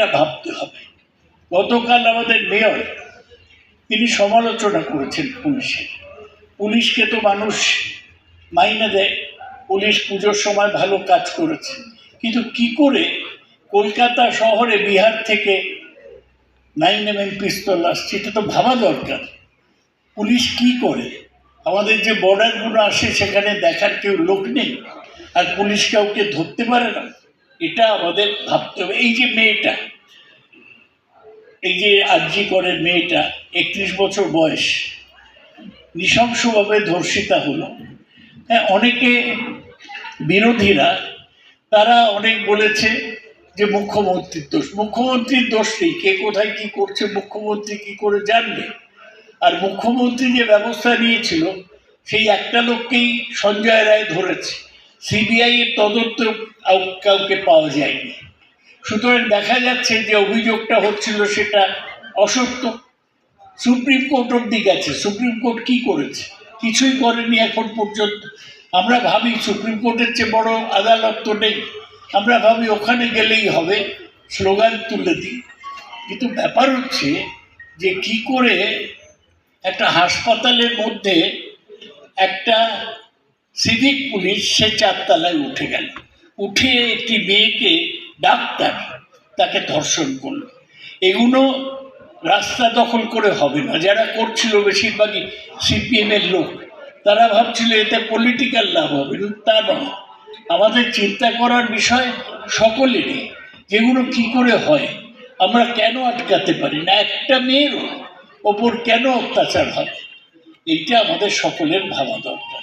এটা ভাবতে হবে। গতকাল আমাদের মেয়র, তিনি সমালোচনা করেছেন পুলিশের পুলিশকে তো মানুষ মাইনে দেয়। পুলিশ পুজোর সময় ভালো কাজ করেছে। কিন্তু কি করে কলকাতা শহরে বিহার থেকে নাইন এম এম পিস্তল আসছে, এটা তো ভাবা দরকার। পুলিশ কি করে? আমাদের যে বর্ডারগুলো আসে, সেখানে দেখার কেউ লোক নেই। আর পুলিশ কাউকে ধরতে পারে না। এটা আমাদের ভাবতে হবে। এই যে মেয়েটা, এই যে আরজি করের মেয়েটা, একত্রিশ বছর বয়স, নৃশংসভাবে ধর্ষিতা হলো। হ্যাঁ অনেকে বিরোধীরা, তারা অনেক বলেছে যে মুখ্যমন্ত্রীর দোষ। মুখ্যমন্ত্রীর দোষ নেই, কে কোথায় কি করছে, মুখ্যমন্ত্রী কি করে জানবে? আর মুখ্যমন্ত্রী যে ব্যবস্থা নিয়েছিল, সেই একটা লোককেই সঞ্জয় রায় ধরেছে। সিবিআই এর তদন্ত কাউকে পাওয়া যায়নি। সুতরাং দেখা যাচ্ছে যে অভিযোগটা হচ্ছিল সেটা অসত্য। সুপ্রিম কোর্ট অব্দি গেছে। সুপ্রিম কোর্ট কি করেছে? কিছুই করেনি এখন পর্যন্ত। আমরা ভাবি সুপ্রিম কোর্টের চেয়ে বড় আদালত তো নেই। আমরা ভাবি ওখানে গেলেই হবে, স্লোগান তুলে দিই। কিন্তু ব্যাপার হচ্ছে যে কি করে একটা হাসপাতালের মধ্যে একটা সিভিক পুলিশ সে চারতলায় উঠে গেল। উঠে একটি মেয়েকে ডাক্তার তাকে ধর্ষণ করল। এগুলো রাস্তা দখল করে হবে না। যারা করছিল বেশিরভাগই সিপিএমের লোক। তারা ভাবছিল এতে পলিটিক্যাল লাভ হবে। তা নয়। আমাদের চিন্তা করার বিষয় সকলেরই যেগুলো কি করে হয়, আমরা কেন আটকাতে পারি না? একটা মেয়ের ওপর কেন অত্যাচার হবে এইটা আমাদের সকলের ভাবা দরকার।